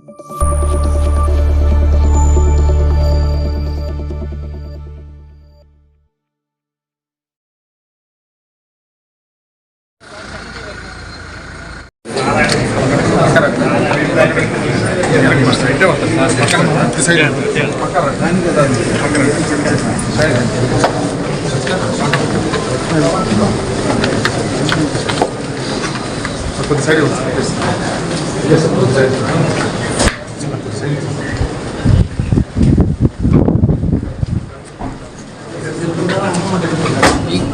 ここで作業を作ってですね。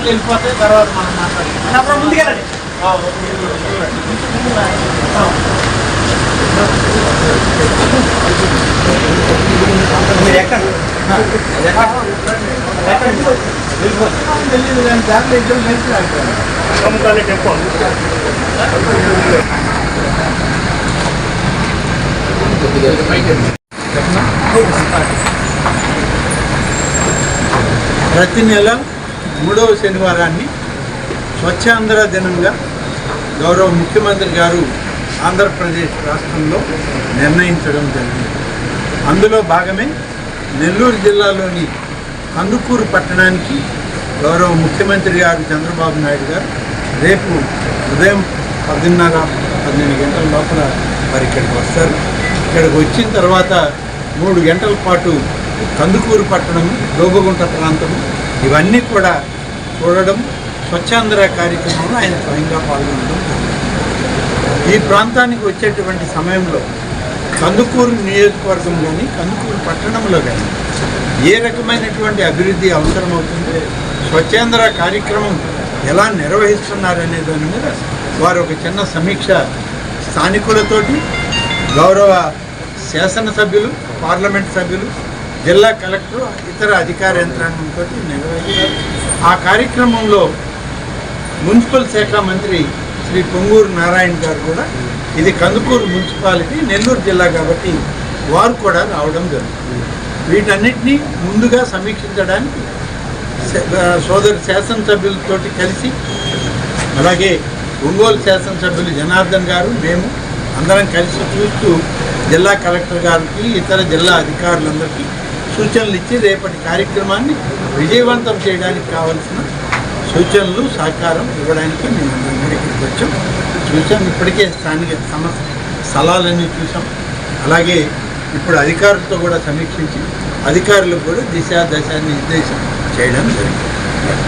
వెళ్ళిపోతే తర్వాత మనం మాట్లాడుకుందాం ముందుకెళ్ళండి మీరు ఎక్కడ ప్రతి నెల మూడవ శనివారాన్ని స్వచ్ఛాంధ్ర దినంగా గౌరవ ముఖ్యమంత్రి గారు ఆంధ్రప్రదేశ్ రాష్ట్రంలో నిర్ణయించడం జరిగింది. అందులో భాగమే నెల్లూరు జిల్లాలోని కందుకూరు పట్టణానికి గౌరవ ముఖ్యమంత్రి గారు చంద్రబాబు నాయుడు గారు రేపు ఉదయం పదిన్నర పన్నెండు గంటల లోపల మరి ఇక్కడికి వస్తారు. ఇక్కడికి వచ్చిన తర్వాత మూడు గంటల పాటు కందుకూరు పట్టణం లోబగుంట ప్రాంతం ఇవన్నీ కూడా చూడడం స్వచ్ఛాంధ్ర కార్యక్రమంలో ఆయన స్వయంగా పాల్గొనడం ఈ ప్రాంతానికి వచ్చేటువంటి సమయంలో కందుకూరు నియోజకవర్గం కానీ కందుకూరు పట్టణంలో కానీ ఏ రకమైనటువంటి అభివృద్ధి అవసరమవుతుంది స్వచ్ఛాంధ్ర కార్యక్రమం ఎలా నిర్వహిస్తున్నారనే దాని మీద వారు ఒక చిన్న సమీక్ష స్థానికులతోటి గౌరవ శాసనసభ్యులు పార్లమెంట్ సభ్యులు జిల్లా కలెక్టర్ ఇతర అధికార యంత్రాంగంతో నిర్వహించారు ఆ కార్యక్రమంలో మున్సిపల్ శాఖ మంత్రి శ్రీ పొంగూరు నారాయణ గారు కూడా ఇది కందుకూరు మున్సిపాలిటీ నెల్లూరు జిల్లా కాబట్టి వారు కూడా రావడం జరుగుతుంది. వీటన్నిటినీ ముందుగా సమీక్షించడానికి సోదరు శాసనసభ్యులతోటి కలిసి అలాగే ఒంగోలు శాసనసభ్యులు జనార్దన్ గారు మేము అందరం కలిసి చూస్తూ జిల్లా కలెక్టర్ గారికి ఇతర జిల్లా అధికారులందరికీ సూచనలు ఇచ్చి రేపటి కార్యక్రమాన్ని విజయవంతం చేయడానికి కావలసిన సూచనలు సహకారం ఇవ్వడానికి మేము అందరం ఇక్కడికి వచ్చాం. చూసాం ఇప్పటికే స్థానిక సమస్య స్థలాలన్నీ చూసాం. అలాగే ఇప్పుడు అధికారులతో కూడా సమీక్షించి అధికారులకు కూడా దిశ దశ నిర్దేశం చేయడం జరిగింది.